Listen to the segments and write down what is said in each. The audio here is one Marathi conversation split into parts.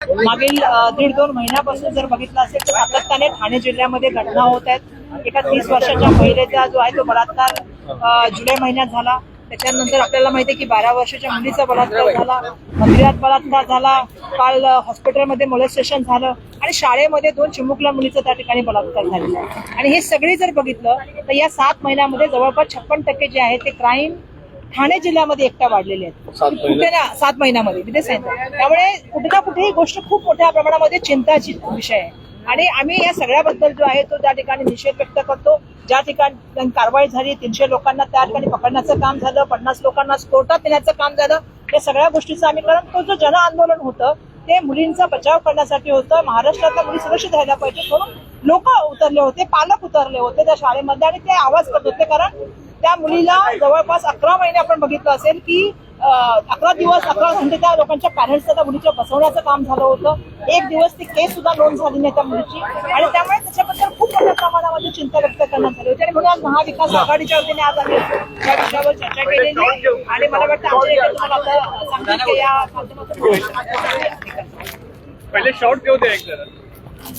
मागील दीड दोन महिन्यापासून जर बघितलं असेल तर सातत्याने ठाणे जिल्ह्यामध्ये घटना होत आहेत. एका तीस वर्षाच्या महिलेचा जो आहे तो बलात्कार जुलै महिन्यात झाला. त्याच्यानंतर आपल्याला माहिती आहे की बारा वर्षाच्या मुलीचा बलात्कार झाला मंदिरात बलात्कार झाला काल हॉस्पिटलमध्ये मोलेस्टेशन झालं आणि शाळेमध्ये दोन चिमुकल्या मुलीचा त्या ठिकाणी बलात्कार झालेला आणि हे सगळे जर बघितलं तर या सात महिन्यामध्ये जवळपास छप्पन टक्के जे आहे ते क्राईम ठाणे जिल्ह्यामध्ये एकट्या वाढलेले आहेत. कुठे ना सात महिन्यामध्ये मी ते सांगितलं त्यामुळे कुठे ना कुठे ही गोष्ट खूप मोठ्या प्रमाणामध्ये चिंताची विषय आहे. आणि आम्ही या सगळ्याबद्दल जो आहे तो त्या ठिकाणी निषेध व्यक्त करतो. ज्या ठिकाणी कारवाई झाली तीनशे लोकांना त्या ठिकाणी पकडण्याचं काम झालं पन्नास लोकांना कोर्टात नेण्याचं काम झालं या सगळ्या गोष्टीचं आम्ही कारण तो जो जन आंदोलन होतं ते मुलींचा बचाव करण्यासाठी होतं. महाराष्ट्रातल्या मुली सुरक्षित राहायला पाहिजे म्हणून लोक उतरले होते पालक उतरले होते त्या शाळेमध्ये आणि ते आवाज करत होते. कारण त्या मुलीला जवळपास अकरा महिने आपण बघितलं असेल की अकरा दिवस अकरा घंटे त्या लोकांच्या पॅरेंट्सचं त्या मुलीच्या बसवण्याचं काम झालं होतं. एक दिवस ती केस सुद्धा नोंद झाली नाही त्या मुलीची. आणि त्यामुळे त्याच्याबद्दल खूप मोठ्या प्रमाणामध्ये चिंता व्यक्त करण्यात आली होती. आणि म्हणून आज महाविकास आघाडीच्या वतीने आज आम्ही या विषयावर चर्चा केलेली आहे. आणि मला वाटतं आमच्या या माध्यमातून पहिले शॉर्ट घेऊ दे एक जरा.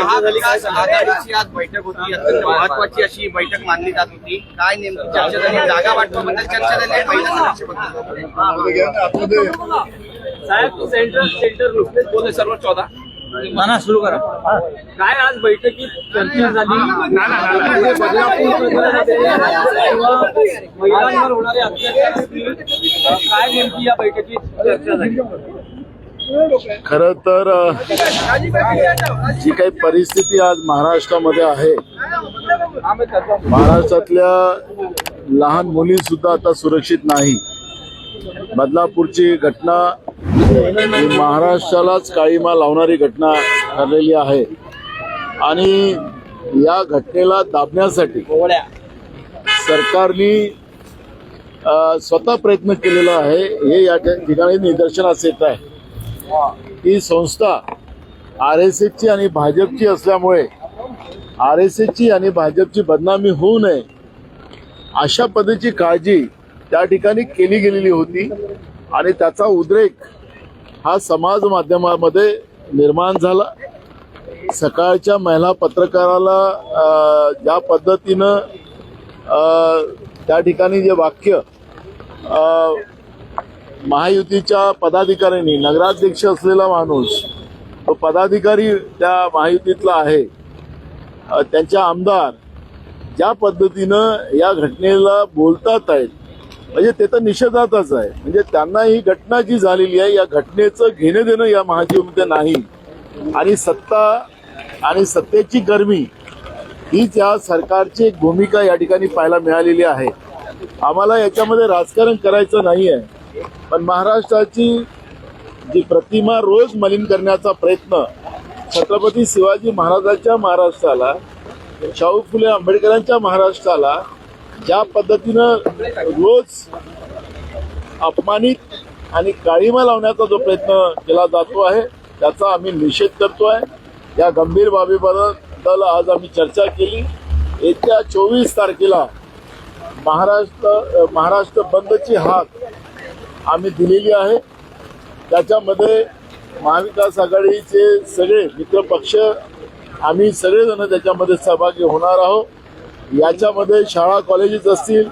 आघाडीची आज बैठक होती अत्यंत महत्वाची अशी बैठक मानली जात होती काय नेमकी चर्चा झाली जागा वाटपाबद्दल चर्चा झाली? महिला साहेब सेंटर सेंटर नुकतेच बोलले सर्व चौदा म्हणा सुरू करा काय आज बैठकीत चर्चा झाली महिलांवर होणारे अत्याचार काय नेमकी या बैठकीत चर्चा झाली? खर तर जी काही परिस्थिती आज महाराष्ट्रामध्ये आहे महाराष्ट्रातल्या लहान मुली सुद्धा आता सुरक्षित नाही. बदलापूरची घटना ही महाराष्ट्रालाच काळीमा लावणारी घटना ठरलेली आहे. आणि या घटनेला दाबण्यासाठी सरकारने स्वतः प्रयत्न केलेला आहे. हे या ठिकाणी निदर्शनास येत आहे. ही संस्था आर एस एसची आणि भाजपची असल्यामुळे आर एस एसची आणि भाजपची बदनामी होऊ नये अशा पद्धतीची काळजी त्या ठिकाणी केली गेलेली होती आणि त्याचा उद्रेक हा समाज माध्यमामध्ये निर्माण झाला. सकाळच्या महिला पत्रकाराला ज्या पद्धतीनं त्या ठिकाणी जे वाक्य महायुतीच्या पदाधिकाऱ्यांनी नगराध्यक्ष असलेला माणूस तो पदाधिकारी त्या महायुतीतला आहे. त्यांच्या आमदार ज्या पद्धतीनं या घटनेला बोलतात आहेत म्हणजे ते तर निषेधातच आहे. म्हणजे त्यांना ही घटना जी झालेली आहे या घटनेचं घेणं देणं या महाजीवमध्ये नाही. आणि सत्ता आणि सत्तेची गरमी हीच या सरकारची एक भूमिका या ठिकाणी पाहायला मिळालेली आहे. आम्हाला याच्यामध्ये राजकारण करायचं नाही आहे पण महाराष्ट्राची जी प्रतिमा रोज मलिन करण्याचा प्रयत्न छत्रपती शिवाजी महाराजांच्या महाराष्ट्राला शाहू फुले आंबेडकरांच्या महाराष्ट्राला ज्या पद्धतीनं रोज अपमानित आणि काळीमा लावण्याचा जो प्रयत्न केला जातो आहे त्याचा आम्ही निषेध करतो आहे. या गंभीर बाबीबद्दल आज आम्ही चर्चा केली. येत्या चोवीस तारखेला महाराष्ट्र महाराष्ट्र बंदची हाक आम्ही दिलेली आहे. त्याच्यामध्ये महाविकास आघाडीचे सगळे मित्रपक्ष आम्ही सगळेजण त्याच्यामध्ये सहभागी होणार आहोत. याच्यामध्ये शाळा कॉलेजेस असतील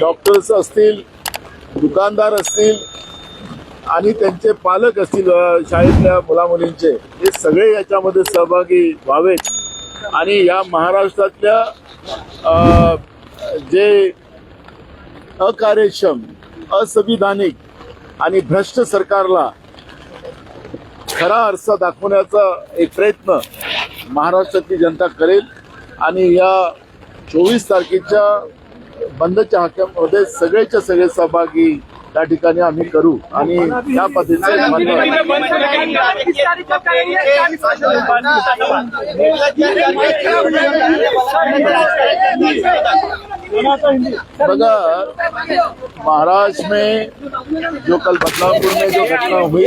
डॉक्टर्स असतील दुकानदार असतील आणि त्यांचे पालक असतील शाळेतल्या मुलामुलींचे हे सगळे याच्यामध्ये सहभागी व्हावेत. आणि या महाराष्ट्रातल्या जे अकार्यक्षम असंविधानिक आणि भ्रष्ट सरकारला खरा आरसा दाखवण्याचा एक प्रयत्न महाराष्ट्रातली जनता करेल आणि या चोवीस तारखेच्या बंदच्या हाक्यामध्ये सगळेच्या सगळे सहभागी त्या ठिकाणी आम्ही करू आणि त्या पद्धतीचे बघा महाराष्ट्र में जो कल बदलापुर में जो घटना हुई,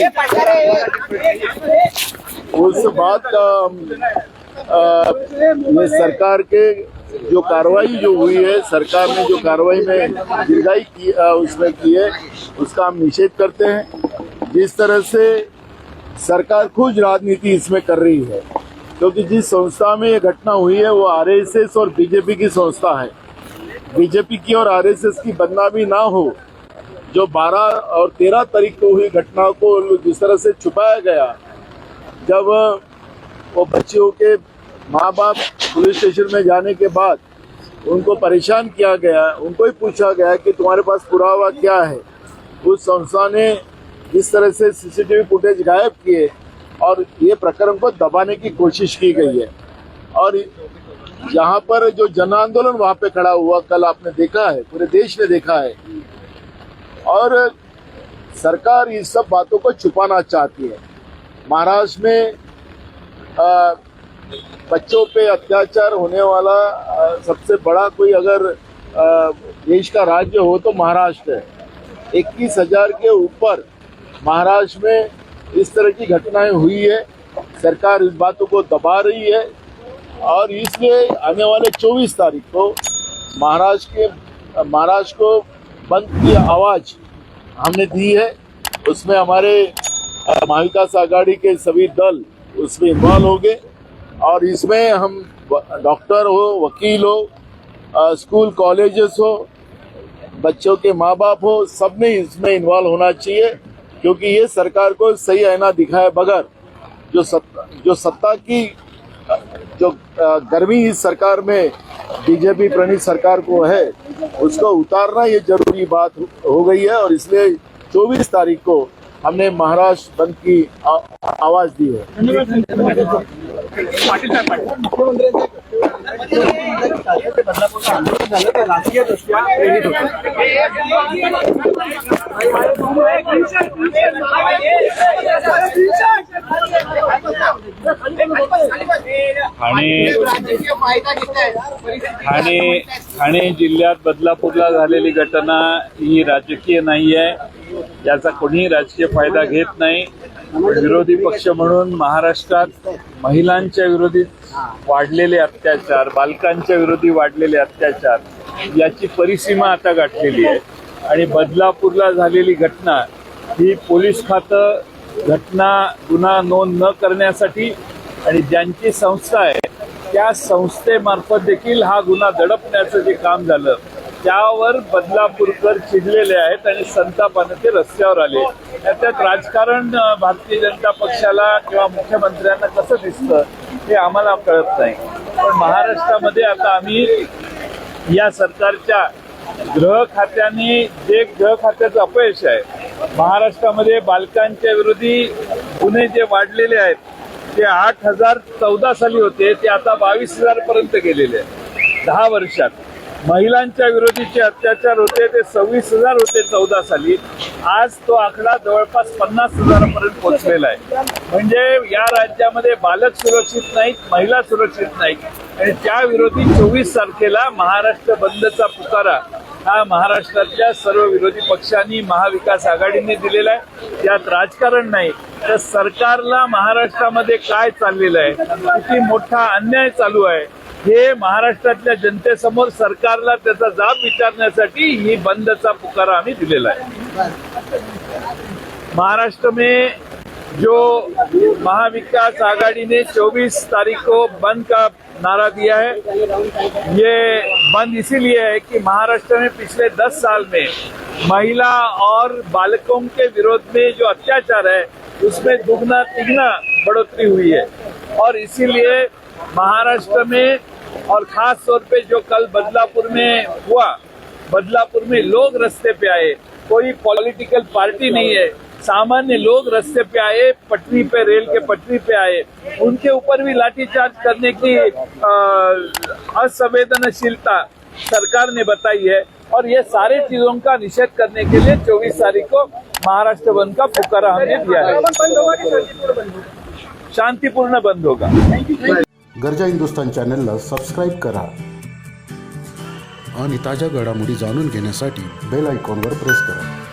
उस बात का ये सरकार के जो कार्रवाई जो हुई है, सरकार ने जो कार्रवाई में दीर्घाई की उसमें की है, उसका हम निषेध करते हैं। जिस तरह से सरकार खुद राजनीति इसमें कर रही है, क्योंकि जिस संस्था में ये घटना हुई है, वो आरएसएस और बीजेपी की संस्था है। बीजेपी की और आरएसएस की बदनामी ना हो, जो 12 और 13 तारीख को हुई घटना को जिस तरह से छुपाया गया, जब वो बच्चियों के माँ बाप पुलिस स्टेशन में जाने के बाद उनको परेशान किया गया, उनको ही पूछा गया कि तुम्हारे पास पुरावा क्या है? उस संस्था ने जिस तरह से सीसीटीवी फुटेज गायब किए और ये प्रकरण को दबाने की कोशिश की गई है। और यहाँ पर जो जन आंदोलन वहाँ पे खड़ा हुआ कल आपने देखा है पूरे देश ने देखा है। और सरकार इस सब बातों को छुपाना चाहती है। महाराष्ट्र में अ, बच्चों पे अत्याचार होने वाला अ, सबसे बड़ा कोई अगर अ, देश का राज्य हो तो महाराष्ट्र है। इक्कीस हज़ार के ऊपर महाराष्ट्र में इस तरह की घटनाएँ हुई है। सरकार इस बातों को दबा रही है। और इसलिए आने वाले 24 तारीख को महाराष्ट्र के महाराष्ट्र को बंद की आवाज़ हमने दी है। उसमें हमारे महाविकास आघाड़ी के सभी दल उसमें इन्वॉल्व हो गए और इसमें हम डॉक्टर हो, वकील हो स्कूल कॉलेजेस हो, बच्चों के माँ बाप हो, सबने इसमें इन्वॉल्व होना चाहिए, क्योंकि ये सरकार को सही आईना दिखाए बगैर जो सत्ता जो सत्ता की जो गर्मी इस सरकार में बीजेपी प्रणीत सरकार को है उसको उतारना ये ज़रूरी बात हो- हो गई है और इसलिए 24 तारीख को हमने महाराष्ट्र बंद की आवाज़ दी है ठाणे ठाणे ठाणे जिल्ह्यात बदलापूरला झालेली घटना ही राजकीय नाही आहे. याचा कोणीही राजकीय फायदा घेत नाही. विरोधी पक्ष म्हणून महाराष्ट्रात महिलांच्या विरोधी वाढलेले अत्याचार बालकांच्या विरोधी वाढलेले अत्याचार याची परिसीमा आता गाठलेली आहे. आणि बदलापूरला झालेली घटना ही पोलीस खातं घटना गुन्हा नोंद न करण्यासाठी आणि ज्यांची संस्था आहे त्या संस्थेमार्फत देखील हा गुन्हा दडपण्याचं जे काम झालं त्यावर बदलापूरकर चिडलेले आहेत आणि संतापानं ते रस्त्यावर आले त्यात राजकारण भारतीय जनता पक्षाला किंवा मुख्यमंत्र्यांना कसं दिसतं हे आम्हाला कळत नाही. पण महाराष्ट्रामध्ये आता आम्ही या सरकारच्या गृह खात्याने जे गृह खात्याचं अपयश आहे महाराष्ट्रामध्ये बालकांच्या विरोधी गुन्हे जे वाढलेले आहेत ते आठ हजार चौदा साली होते ते आता बावीस हजार पर्यंत गेलेले आहे दहा वर्षात. महिलांच्या विरोधीचे अत्याचार होते ते सव्वीस हजार होते चौदा साली. आज तो आकडा जवळपास पन्नास हजारापर्यंत पोहोचलेला आहे. म्हणजे या राज्यामध्ये बालक सुरक्षित नाहीत महिला सुरक्षित नाहीत. आणि त्या विरोधी चोवीस तारखेला महाराष्ट्र बंदचा पुकारा हा महाराष्ट्रातल्या सर्व विरोधी पक्षांनी महाविकास आघाडीने दिलेला आहे. त्यात राजकारण नाही. तर सरकारला महाराष्ट्रामध्ये काय चाललेलं आहे? किती मोठा अन्याय चालू आहे? हे महाराष्ट्रातल्या जनतेसमोर सरकारला त्याचा जाब विचारण्यासाठी ही बंदचा पुकारा आम्ही दिलेला आहे. महाराष्ट्र में जो महाविकास आघाड़ी ने 24 तारीख को बंद का नारा दिया है ये बंद इसीलिए है कि महाराष्ट्र में पिछले 10 साल में महिला और बालकों के विरोध में जो अत्याचार है, उसमें दुगना तिगना बढ़ोतरी हुई है। और इसीलिए महाराष्ट्र में और खास तौर पे जो कल बदलापुर में हुआ, बदलापुर में लोग रस्ते पे आए, कोई पॉलिटिकल पार्टी नहीं है। सामान्य लोग रस्ते पे आए, पटरी पे, रेल के पटरी पे आए। उनके ऊपर भी लाठीचार्ज करने की असंवेदनशीलता सरकार ने बताई है। और ये सारे चीज़ों का निषेध करने के लिए 24 तारीख को महाराष्ट्र बंद का पुकारा हमने दिया है। शांतिपूर्ण बंद होगा। गरजा हिंदुस्तान चॅनलला सबस्क्राईब करा आणि ताज्या घडामोडी जाणून घेण्यासाठी बेल आयकॉनवर प्रेस करा.